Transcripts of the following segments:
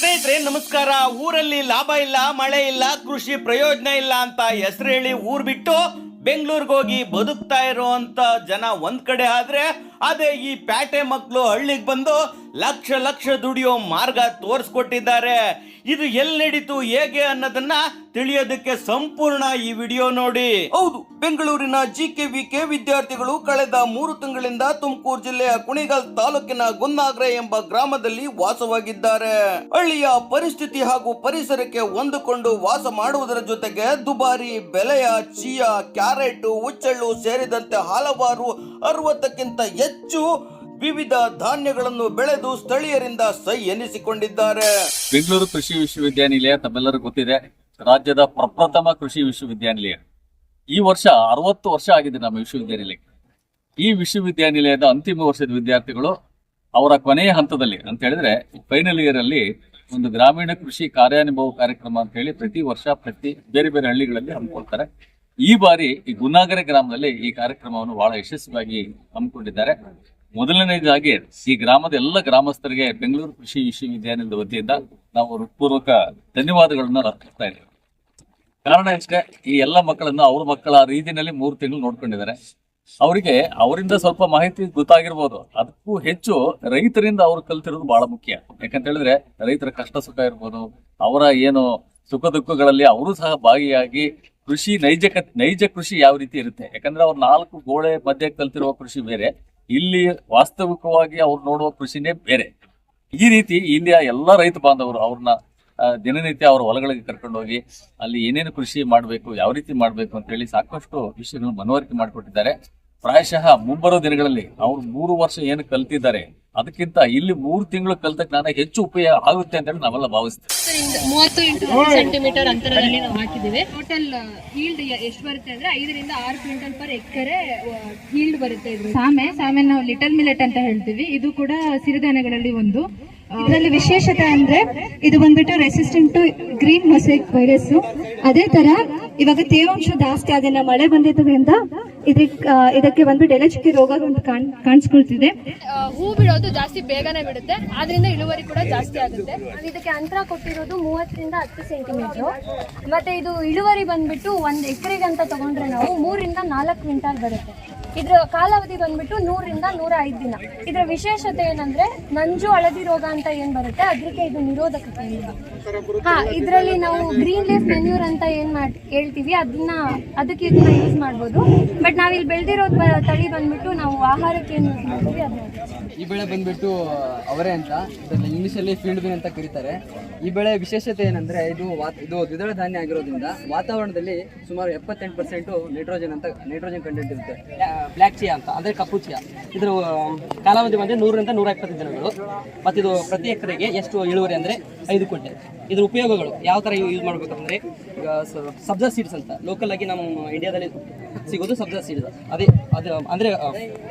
ಸ್ನೇಹಿತರೆ, ನಮಸ್ಕಾರ. ಊರಲ್ಲಿ ಲಾಭ ಇಲ್ಲ, ಮಳೆ ಇಲ್ಲ, ಕೃಷಿ ಪ್ರಯೋಜನ ಇಲ್ಲ ಅಂತ ಹೆಸರು ಹೇಳಿ ಊರ್ ಬಿಟ್ಟು ಬೆಂಗಳೂರಿಗೆ ಹೋಗಿ ಬದುಕ್ತಾ ಇರುವಂತ ಜನ ಒಂದ್ ಕಡೆ ಆದ್ರೆ, ಅದೇ ಈ ಪ್ಯಾಟೆ ಮಕ್ಕಳು ಹಳ್ಳಿಗೆ ಬಂದು ಲಕ್ಷ ಲಕ್ಷ ದುಡಿಯೋ ಮಾರ್ಗ ತೋರಿಸ್ಕೊಟ್ಟಿದ್ದಾರೆ. ಇದು ಎಲ್ಲಿ ನಡೀತು, ಹೇಗೆ ಅನ್ನೋದನ್ನ ತಿಳಿಯೋದಕ್ಕೆ ಸಂಪೂರ್ಣ ಈ ವಿಡಿಯೋ ನೋಡಿ. ಹೌದು, ಬೆಂಗಳೂರಿನ ಜಿ ಕೆ ವಿ ಕೆ ವಿದ್ಯಾರ್ಥಿಗಳು ಕಳೆದ ಮೂರು ತಿಂಗಳಿಂದ ತುಮಕೂರು ಜಿಲ್ಲೆಯ ಕುಣಿಗಲ್ ತಾಲೂಕಿನ ಗುನ್ನಾಗ್ರೆ ಎಂಬ ಗ್ರಾಮದಲ್ಲಿ ವಾಸವಾಗಿದ್ದಾರೆ. ಹಳ್ಳಿಯ ಪರಿಸ್ಥಿತಿ ಹಾಗೂ ಪರಿಸರಕ್ಕೆ ಹೊಂದಿಕೊಂಡು ವಾಸ ಮಾಡುವುದರ ಜೊತೆಗೆ ದುಬಾರಿ ಬೆಲೆಯ ಚಿಯಾ, ಕ್ಯಾರೆಟ್ ಉಚ್ಚಳ್ಳು ಸೇರಿದಂತೆ ಹಲವಾರು ಅರವತ್ತಕ್ಕಿಂತ ಹೆಚ್ಚು ವಿವಿಧ ಧಾನ್ಯಗಳನ್ನು ಬೆಳೆದು ಸ್ಥಳೀಯರಿಂದ ಸೈ ಎನಿಸಿಕೊಂಡಿದ್ದಾರೆ. ಬೆಂಗಳೂರು ಕೃಷಿ ವಿಶ್ವವಿದ್ಯಾನಿಲಯ ತಮ್ಮೆಲ್ಲರಿಗೂ ಗೊತ್ತಿದೆ, ರಾಜ್ಯದ ಪ್ರಪ್ರಥಮ ಕೃಷಿ ವಿಶ್ವವಿದ್ಯಾನಿಲಯ. ಈ ವರ್ಷ ಅರವತ್ತು ವರ್ಷ ಆಗಿದೆ ನಮ್ಮ ವಿಶ್ವವಿದ್ಯಾನಿಲಯಕ್ಕೆ. ಈ ವಿಶ್ವವಿದ್ಯಾನಿಲಯದ ಅಂತಿಮ ವರ್ಷದ ವಿದ್ಯಾರ್ಥಿಗಳು ಅವರ ಕೊನೆಯ ಹಂತದಲ್ಲಿ ಅಂತ ಹೇಳಿದ್ರೆ ಫೈನಲ್ ಇಯರ್ ಅಲ್ಲಿ ಒಂದು ಗ್ರಾಮೀಣ ಕೃಷಿ ಕಾರ್ಯಾನುಭವ ಕಾರ್ಯಕ್ರಮ ಅಂತ ಹೇಳಿ ಪ್ರತಿ ವರ್ಷ ಪ್ರತಿ ಬೇರೆ ಬೇರೆ ಹಳ್ಳಿಗಳಲ್ಲಿ ಹಮ್ಮಿಕೊಳ್ತಾರೆ. ಈ ಬಾರಿ ಈ ಗುನ್ನಾಗರೆ ಗ್ರಾಮದಲ್ಲಿ ಈ ಕಾರ್ಯಕ್ರಮವನ್ನು ಬಹಳ ಯಶಸ್ವಿಯಾಗಿ ಹಮ್ಮಿಕೊಂಡಿದ್ದಾರೆ. ಮೊದಲನೇದಾಗಿ ಈ ಗ್ರಾಮದ ಎಲ್ಲ ಗ್ರಾಮಸ್ಥರಿಗೆ ಬೆಂಗಳೂರು ಕೃಷಿ ವಿಶ್ವವಿದ್ಯಾನಿಲಯದ ವತಿಯಿಂದ ನಾವು ಹೃತ್ಪೂರ್ವಕ ಧನ್ಯವಾದಗಳನ್ನ ಅರ್ಪಿಸ್ತಾ ಇದ್ದೇವೆ. ಕಾರಣ ಇಷ್ಟೇ ಈ ಎಲ್ಲ ಮಕ್ಕಳನ್ನು ಅವ್ರ ಮಕ್ಕಳ ರೀತಿಯಲ್ಲಿ ಮೂರು ತಿಂಗಳು ನೋಡ್ಕೊಂಡಿದ್ದಾರೆ. ಅವರಿಗೆ ಅವರಿಂದ ಸ್ವಲ್ಪ ಮಾಹಿತಿ ಗೊತ್ತಾಗಿರ್ಬೋದು. ಅದಕ್ಕೂ ಹೆಚ್ಚು ರೈತರಿಂದ ಅವ್ರು ಕಲ್ತಿರೋದು ಬಹಳ ಮುಖ್ಯ. ಯಾಕಂತ ಹೇಳಿದ್ರೆ ರೈತರ ಕಷ್ಟ ಸುಖ ಇರ್ಬೋದು. ಅವರ ಏನು ಸುಖ ದುಃಖಗಳಲ್ಲಿ ಅವರು ಸಹ ಭಾಗಿಯಾಗಿ ಕೃಷಿ ನೈಜ ನೈಜ ಕೃಷಿ ಯಾವ ರೀತಿ ಇರುತ್ತೆ? ಯಾಕಂದ್ರೆ ಅವ್ರು ನಾಲ್ಕು ಗೋಡೆ ಮಧ್ಯೆ ಕಲ್ತಿರುವ ಕೃಷಿ ಬೇರೆ. ಇಲ್ಲಿ ವಾಸ್ತವಿಕವಾಗಿ ಅವ್ರು ನೋಡುವ ಕೃಷಿನೇ ಬೇರೆ. ಈ ರೀತಿ ಇಲ್ಲಿಯ ಎಲ್ಲ ರೈತ ಬಾಂಧವರು ಅವ್ರನ್ನ ದಿನನಿತ್ಯ ಅವರ ಹೊಲಗಳಿಗೆ ಕರ್ಕೊಂಡು ಹೋಗಿ ಅಲ್ಲಿ ಏನೇನು ಕೃಷಿ ಮಾಡಬೇಕು, ಯಾವ ರೀತಿ ಮಾಡಬೇಕು ಅಂತ ಹೇಳಿ ಸಾಕಷ್ಟು ವಿಷಯಗಳನ್ನು ಮನವರಿಕೆ ಮಾಡಿಕೊಟ್ಟಿದ್ದಾರೆ. ಪ್ರಾಯಶಃ ಮುಂಬರೋ ದಿನಗಳಲ್ಲಿ ಅವ್ರು ಮೂರು ವರ್ಷ ಏನು ಕಲ್ತಿದ್ದಾರೆ ಅದಕ್ಕಿಂತ ಇಲ್ಲಿ ಮೂರು ತಿಂಗಳು ಕಲ್ತಕ್ಕೆ ಜ್ಞಾನ ಹೆಚ್ಚು ಉಪಯೋಗ ಆಗುತ್ತೆ ಅಂತ ಹೇಳಿ ನಾವೆಲ್ಲ ಭಾವಿಸ್ತೇವೆ. ಮೂವತ್ತು ಇಂಟು ಸೆಂಟಿಮೀಟರ್ ಅಂತರದಲ್ಲಿ ನಾವು ಹಾಕಿದ್ದೀವಿ. ಟೋಟಲ್ ಈಲ್ಡ್ ಎಷ್ಟು ಬರುತ್ತೆ ಅಂದ್ರೆ ಐದರಿಂದ ಆರು ಕ್ವಿಂಟಲ್ ಪರ್ ಎಕರೆ ಈಲ್ಡ್ ಬರುತ್ತೆ ಇದು ಸಾಮೆ ಸಾಮೆ ನಾವು ಲಿಟಲ್ ಮಿಲೆಟ್ ಅಂತ ಹೇಳ್ತೀವಿ. ಇದು ಕೂಡ ಸಿರಿಧಾನ್ಯಗಳಲ್ಲಿ ಒಂದು. ಇದರಲ್ಲಿ ವಿಶೇಷತೆ ಅಂದ್ರೆ ಇದು ಬಂದ್ಬಿಟ್ಟು resistant to green mosaic virus ಅದೇ ತರ ಇವಾಗ ತೇವಾಂಶ ಜಾಸ್ತಿ ಆಗಿಲ್ಲ ಮಳೆ ಬಂದಿದ್ದರಿಂದ ಇದಕ್ಕೆ ಇದಕ್ಕೆ ಬಂದ್ಬಿಟ್ಟು ಎಲೆಚುಕ್ಕಿ ರೋಗ ಕಾಣ್ ಕಾಣಿಸ್ಕೊಳ್ತಿದೆ. ಹೂ ಬಿಡೋದು ಜಾಸ್ತಿ ಬೇಗನೆ ಬಿಡುತ್ತೆ ಆದ್ರಿಂದ ಇಳುವರಿ ಕೂಡ ಜಾಸ್ತಿ ಆಗುತ್ತೆ. ಇದಕ್ಕೆ ಅಂತರ ಕೊಟ್ಟಿರೋದು ಮೂವತ್ತರಿಂದ ಹತ್ತು ಸೆಂಟಿಮೀಟರ್. ಮತ್ತೆ ಇದು ಇಳುವರಿ ಬಂದ್ಬಿಟ್ಟು ಒಂದು ಎಕರೆಗೆ ಅಂತ ತಗೊಂಡ್ರೆ ನಾವು ಮೂರಿಂದ ನಾಲ್ಕು ಕ್ವಿಂಟಾಲ್ ಬರುತ್ತೆ. ಇದ್ರ ಕಾಲಾವಧಿ ಬಂದ್ಬಿಟ್ಟು ನೂರಿಂದ ನೂರ ಐದು ದಿನ. ಇದರ ವಿಶೇಷತೆ ಏನಂದ್ರೆ ನಂಜು ಹಳದಿ ರೋಗ ಅಂತ ಏನ್ ಬರುತ್ತೆ? ಅದಕ್ಕೆ ಇದು ನಿರೋಧಕ ಹಾ, ಇದರಲ್ಲಿ ನಾವು ಗ್ರೀನ್ ಲೀಫ್ ಮೆನ್ಯೂರ್ ಅಂತ ಏನ್ ಹೇಳ್ತೀವಿ ಅದನ್ನ ಅದಕ್ಕೆ ಇದನ್ನ ಯೂಸ್ ಮಾಡ್ಬೋದು. ಬಟ್ ನಾವ್ ಇಲ್ಲಿ ಬೆಳ್ದಿರೋ ತಳಿ ಬಂದ್ಬಿಟ್ಟು ನಾವು ಆಹಾರಕ್ಕೆ ಏನು ಯೂಸ್ ಮಾಡ್ತೀವಿ ಈ ಬೆಳೆ ಬಂದ್ಬಿಟ್ಟು ಅವರೇ ಅಂತ, ಇದನ್ನ ಇಂಗ್ಲಿಷಲ್ಲಿ ಫೀಲ್ಡ್ ಬೀನ್ ಅಂತ ಕರೀತಾರೆ. ಈ ಬೆಳೆ ವಿಶೇಷತೆ ಏನಂದ್ರೆ ಇದು ಇದು ದ್ವಿದಳ ಧಾನ್ಯ ಆಗಿರೋದ್ರಿಂದ ವಾತಾವರಣದಲ್ಲಿ ಸುಮಾರು ಎಪ್ಪತ್ತೆಂಟು ಪರ್ಸೆಂಟು ನೈಟ್ರೋಜನ್ ಅಂತ ನೈಟ್ರೋಜನ್ ಕಂಟೆಂಟ್ ಇರುತ್ತೆ. ಬ್ಲ್ಯಾಕ್ ಚಿಯಾ ಅಂತ, ಅಂದ್ರೆ ಕಪ್ಪು ಚಿಯಾ ಇದ್ರ ಕಾಲಾವಧಿ ಬಂದರೆ ನೂರರಿಂದ ನೂರ ಇಪ್ಪತ್ತು ದಿನಗಳು ಇದು ಪ್ರತಿ ಎಕರೆಗೆ ಎಷ್ಟು ಇಳುವರಿ ಅಂದ್ರೆ ಐದು ಕೋಟಿ ಇದರ ಉಪಯೋಗಗಳು ಯಾವ ಥರ ಯೂಸ್ ಮಾಡ್ಬೇಕಂದ್ರೆ, ಈಗ ಸಬ್ಜಾ ಸೀಡ್ಸ್ ಅಂತ ಲೋಕಲ್ ನಮ್ಮ ಇಂಡಿಯಾದಲ್ಲಿ ಸಿಗೋದು ಸಬ್ಜಾ ಸೀಡ್ಸ್ ಅದೇ, ಅದು, ಅಂದ್ರೆ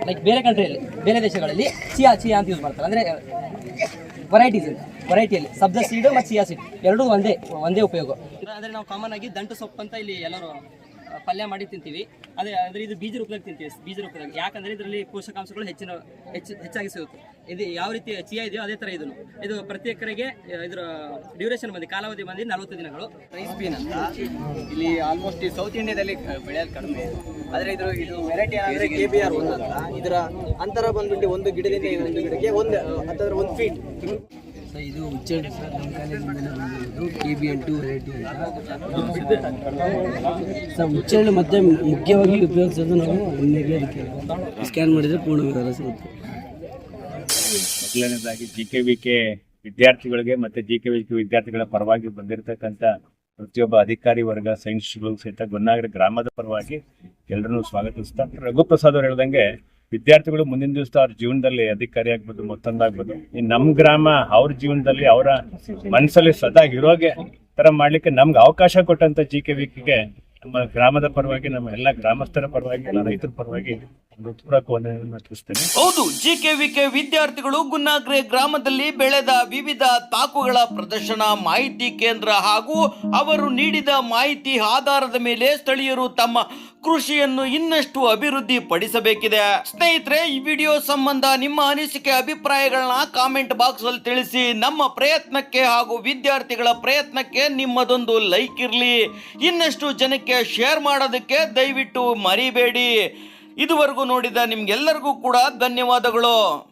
ಲೈಕ್ ಬೇರೆ ಕಂಟ್ರಿಯಲ್ಲಿ ಬೇರೆ ದೇಶಗಳಲ್ಲಿ ಚಿಯಾ ಚಿಯಾ ಅಂತ ಯೂಸ್ ಮಾಡ್ತಾರೆ. ಅಂದ್ರೆ ವೆರೈಟೀಸ್ ಅಂತ ವೆರೈಟಿಯಲ್ಲಿ ಸಬ್ಜಾ ಸೀಡ್ ಮತ್ತು ಚಿಯಾ ಸೀಡ್ ಎರಡೂ ಒಂದೇ ಒಂದೇ ಉಪಯೋಗ. ಅಂದರೆ ನಾವು ಕಾಮನ್ ಆಗಿ ದಂಟು ಸೊಪ್ಪು ಅಂತ ಇಲ್ಲಿ ಎಲ್ಲರೂ ಪಲ್ಯ ಮಾಡಿ ತಿಂತೀವಿ. ಅದೇ ಅಂದರೆ ಇದು ಬೀಜ ರೂಪದಲ್ಲಿ ತಿಂತೀವಿ, ಬೀಜ ರೂಪದಲ್ಲಿ. ಯಾಕಂದ್ರೆ ಇದರಲ್ಲಿ ಪೋಷಕಾಂಶಗಳು ಹೆಚ್ಚಿನ, ಹೆಚ್ಚು, ಹೆಚ್ಚಾಗಿ ಸಿಗುತ್ತೆ. ಇದು ಯಾವ ರೀತಿ ಚಿಯಾ ಇದೆಯೋ ಅದೇ ಥರ ಇದನ್ನು. ಇದು ಪ್ರತಿ ಎಕರೆಗೆ ಇದರ ಡ್ಯೂರೇಷನ್ ಬಂದು, ಕಾಲಾವಧಿ ಬಂದು ನಲವತ್ತು ದಿನಗಳು. ರೈಸ್ ಬೀನ್ ಅಂತ. ಇಲ್ಲಿ ಆಲ್ಮೋಸ್ಟ್ ಈ ಸೌತ್ ಇಂಡಿಯಾದಲ್ಲಿ ಬೆಳೆಯೋದು ಕಡಿಮೆ ಆದರೆ ಇದ್ರ ಇದು ವೆರೈಟಿ ಅಂದರೆ ಕೆ ಬಿ ಆರ್ ಒಂದು ಅಂತ ಇದರ ಅಂತರ ಬಂದ್ಬಿಟ್ಟು ಒಂದು ಗಿಡದಿಂದ ಒಂದು ಗಿಡಕ್ಕೆ ಒಂದು ಅಂತಂದ್ರೆ ಒಂದು ಫೀಟ್ ಇದು ಸರ್ ನಮ್ಮ ಕಾಲೇಜಿಂದಲೇ ಬಂದಿರೋದು. ಕೆ ಬಿ ಎನ್ ಸರ್ ಮತ್ತೆ ಮುಖ್ಯವಾಗಿ ಉಪಯೋಗಿಸೋದು ನಾವು ಎಣ್ಣೆಗೆ ಅದಕ್ಕೆ. ಸ್ಕ್ಯಾನ್ ಮಾಡಿದರೆ ಪೂರ್ಣ ವಿವರ ಸಿಗುತ್ತೆ. ಮೊದಲನೇದಾಗಿ ಜಿ ಕೆ ವಿ ಕೆ ವಿದ್ಯಾರ್ಥಿಗಳಿಗೆ ಮತ್ತೆ ಜಿ ಕೆ ವಿ ಕೆ ವಿದ್ಯಾರ್ಥಿಗಳ ಪರವಾಗಿ ಬಂದಿರತಕ್ಕಂಥ ಪ್ರತಿಯೊಬ್ಬ ಅಧಿಕಾರಿ ವರ್ಗ ಸೈನ್ಸ್ಗಳು ಸಹಿತ ಗೊನ್ನಾಗರ ಗ್ರಾಮದ ಪರವಾಗಿ ಎಲ್ಲರನ್ನೂ ಸ್ವಾಗತಿಸ್ತಾ ರಘುಪ್ರಸಾದ್ ಅವ್ರು ಹೇಳ್ದಂಗೆ ವಿದ್ಯಾರ್ಥಿಗಳು ಮುಂದಿನ ದಿವಸ ಅವ್ರ ಜೀವನದಲ್ಲಿ ಅಧಿಕಾರಿ ಆಗ್ಬೋದು ಮತ್ತೊಂದಾಗ್ಬೋದು ಈ ನಮ್ಮ ಗ್ರಾಮ ಅವ್ರ ಜೀವನದಲ್ಲಿ ಅವರ ಮನಸ್ಸಲ್ಲಿ ಸದಾ ಇರೋಗೆ ತರ ಮಾಡ್ಲಿಕ್ಕೆ ನಮ್ಗೆ ಅವಕಾಶ ಕೊಟ್ಟಂತ ಜಿ ಕೆ ವಿಕಿಗೆ ನಮ್ಮ ಗ್ರಾಮದ ಪರವಾಗಿ, ನಮ್ಮ ಎಲ್ಲ ಗ್ರಾಮಸ್ಥರ ಪರವಾಗಿ, ಎಲ್ಲ ರೈತರ ಪರವಾಗಿ ಹೌದು, ಜಿ ಕೆ ವಿ ಕೆ ವಿದ್ಯಾರ್ಥಿಗಳು ಗುನ್ನಾಗ್ರೆ ಗ್ರಾಮದಲ್ಲಿ ಬೆಳೆದ ವಿವಿಧ ತಾಕುಗಳ ಪ್ರದರ್ಶನ, ಮಾಹಿತಿ ಕೇಂದ್ರ ಹಾಗೂ ಅವರು ನೀಡಿದ ಮಾಹಿತಿ ಆಧಾರದ ಮೇಲೆ ಸ್ಥಳೀಯರು ತಮ್ಮ ಕೃಷಿಯನ್ನು ಇನ್ನಷ್ಟು ಅಭಿವೃದ್ಧಿ ಪಡಿಸಬೇಕಿದೆ ಸ್ನೇಹಿತರೆ, ಈ ವಿಡಿಯೋ ಸಂಬಂಧ ನಿಮ್ಮ ಅನಿಸಿಕೆ, ಅಭಿಪ್ರಾಯಗಳನ್ನ ಕಾಮೆಂಟ್ ಬಾಕ್ಸ್ ಅಲ್ಲಿ ತಿಳಿಸಿ. ನಮ್ಮ ಪ್ರಯತ್ನಕ್ಕೆ ಹಾಗೂ ವಿದ್ಯಾರ್ಥಿಗಳ ಪ್ರಯತ್ನಕ್ಕೆ ನಿಮ್ಮದೊಂದು ಲೈಕ್ ಇರಲಿ. ಇನ್ನಷ್ಟು ಜನಕ್ಕೆ ಶೇರ್ ಮಾಡೋದಕ್ಕೆ ದಯವಿಟ್ಟು ಮರಿಬೇಡಿ. ಇದುವರೆಗೂ ನೋಡಿದ ನಿಮ್ಗೆಲ್ಲರಿಗೂ ಕೂಡ ಧನ್ಯವಾದಗಳು.